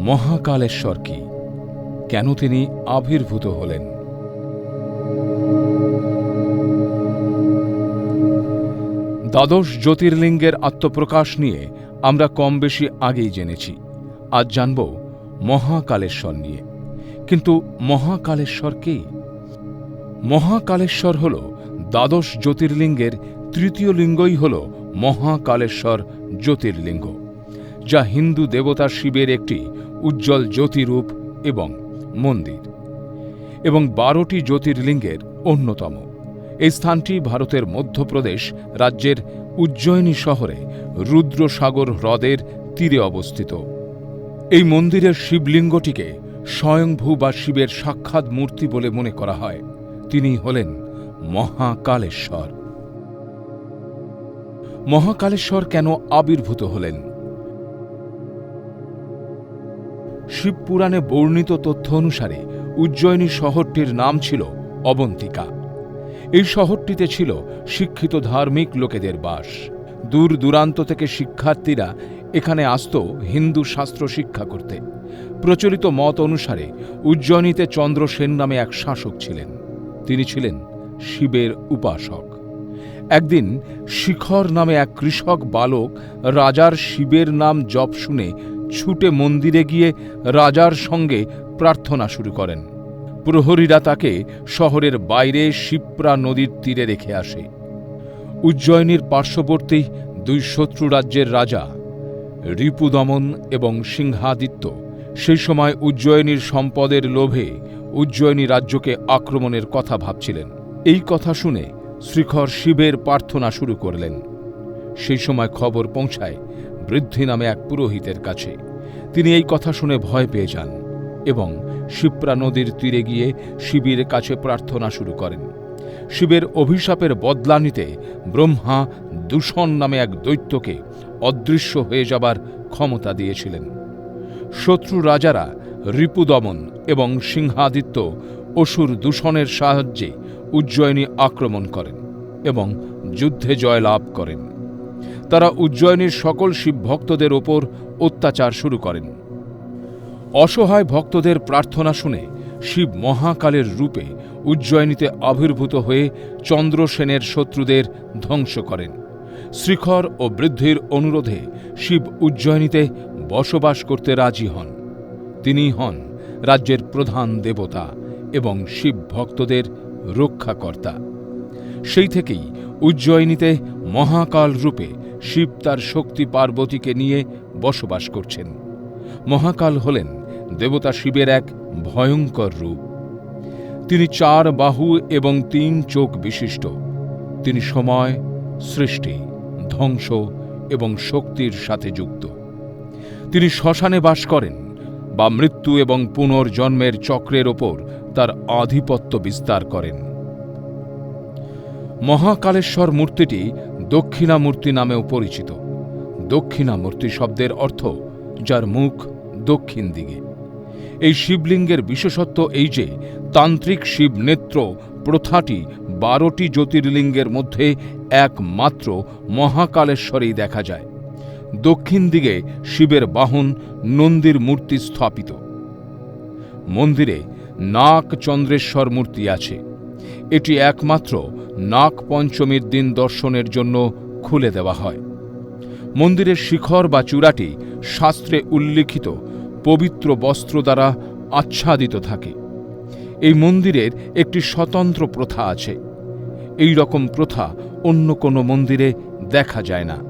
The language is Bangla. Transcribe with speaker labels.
Speaker 1: মহাকালেশ্বর কি? কেন তিনি আবির্ভূত হলেন? দ্বাদশ জ্যোতির্লিঙ্গের আত্মপ্রকাশ নিয়ে আমরা কম বেশি আগেই জেনেছি। আজ জানব মহাকালেশ্বর নিয়ে। কিন্তু মহাকালেশ্বর কে? মহাকালেশ্বর হল দ্বাদশ জ্যোতির্লিঙ্গের তৃতীয় লিঙ্গই হল মহাকালেশ্বর জ্যোতির্লিঙ্গ, যা হিন্দু দেবতা শিবের একটি উজ্জ্বল জ্যোতিরূপ এবং মন্দির। এবং বারোটি জ্যোতির্লিঙ্গের অন্যতম। এই স্থানটি ভারতের মধ্যপ্রদেশ রাজ্যের উজ্জয়িনী শহরে রুদ্রসাগর হ্রদের তীরে অবস্থিত। এই মন্দিরের শিবলিঙ্গটিকে স্বয়ংভূ বা শিবের সাক্ষাৎ মূর্তি বলে মনে করা হয়। তিনি হলেন মহাকালেশ্বর। মহাকালেশ্বর কেন আবির্ভূত হলেন? শিবপুরাণে বর্ণিত তথ্য অনুসারে উজ্জয়িনী শহরটির নাম ছিল অবন্তিকা। এই শহরটিতে ছিল শিক্ষিত ধার্মিক লোকেদের বাস। দূর দূরান্ত থেকে শিক্ষার্থীরা এখানে আসত হিন্দু শাস্ত্র শিক্ষা করতে। প্রচলিত মত অনুসারে উজ্জয়িনীতে চন্দ্রসেন নামে এক শাসক ছিলেন। তিনি ছিলেন শিবের উপাসক। একদিন শিখর নামে এক কৃষক বালক রাজার শিবের নাম জপ শুনে ছুটে মন্দিরে গিয়ে রাজার সঙ্গে প্রার্থনা শুরু করেন। প্রহরীরা তাকে শহরের বাইরে শিপ্রা নদীর তীরে রেখে আসে। উজ্জয়িনীর পার্শ্ববর্তী দুই শত্রু রাজ্যের রাজা রিপুদমন এবং সিংহাদিত্য সেই সময় উজ্জয়িনীর সম্পদের লোভে উজ্জয়িনী রাজ্যকে আক্রমণের কথা ভাবছিলেন। এই কথা শুনে শ্রীখর শিবের প্রার্থনা শুরু করলেন। সেই সময় খবর পৌঁছায় বৃদ্ধি নামে এক পুরোহিতের কাছে। তিনি এই কথা শুনে ভয় পেয়ে যান এবং শিপ্রা নদীর তীরে গিয়ে শিবের কাছে প্রার্থনা শুরু করেন। শিবের অভিশাপের বদলা নিতে ব্রহ্মা দূষণ নামে এক দৈত্যকে অদৃশ্য হয়ে যাবার ক্ষমতা দিয়েছিলেন। শত্রু রাজারা রিপুদমন এবং সিংহাদিত্য অসুর দূষণের সাহায্যে উজ্জয়িনী আক্রমণ করেন এবং যুদ্ধে জয়লাভ করেন। তারা উজ্জয়িনীর সকল শিব ভক্তদের ওপর অত্যাচার শুরু করেন। অসহায় ভক্তদের প্রার্থনা শুনে শিব মহাকালের রূপে উজ্জয়িনীতে আবির্ভূত হয়ে চন্দ্রসেনের শত্রুদের ধ্বংস করেন। শ্রীখর ও বৃদ্ধির অনুরোধে শিব উজ্জয়িনীতে বসবাস করতে রাজি হন। তিনি হন রাজ্যের প্রধান দেবতা এবং শিব ভক্তদের রক্ষাকর্তা। সেই থেকেই উজ্জয়িনীতে মহাকাল রূপে শিব তার শক্তি পার্বতীকে নিয়ে বসবাস করছেন। মহাকাল হলেন দেবতা শিবের এক ভয়ঙ্কর রূপ। তিনি চার বাহু এবং তিন চোখ বিশিষ্ট। তিনি সময়, সৃষ্টি, ধ্বংস এবং শক্তির সাথে যুক্ত। তিনি শ্মশানে বাস করেন বা মৃত্যু এবং পুনর্জন্মের চক্রের ওপর তার আধিপত্য বিস্তার করেন। মহাকালেশ্বর মূর্তিটি দক্ষিণামূর্তি নামেও পরিচিত। দক্ষিণামূর্তি শব্দের অর্থ, যার মুখ দক্ষিণ দিকে। এই শিবলিঙ্গের বিশেষত্ব এই যে, তান্ত্রিক শিব নেত্র প্রথাটি বারোটি জ্যোতির্লিঙ্গের মধ্যে একমাত্র মহাকালেশ্বরেই দেখা যায়। দক্ষিণ দিকে শিবের বাহন নন্দীর মূর্তি স্থাপিত। মন্দিরে নাক চন্দ্রেশ্বর মূর্তি আছে। এটি একমাত্র নাগ পঞ্চমীর দিন দর্শনের জন্য খুলে দেওয়া হয়। মন্দিরের শিখর বা চূড়াটি শাস্ত্রে উল্লিখিত, পবিত্র বস্ত্র দ্বারা আচ্ছাদিত থাকে। এই মন্দিরের একটি স্বতন্ত্র প্রথা আছে। এই রকম প্রথা অন্য কোনো মন্দিরে দেখা যায় না।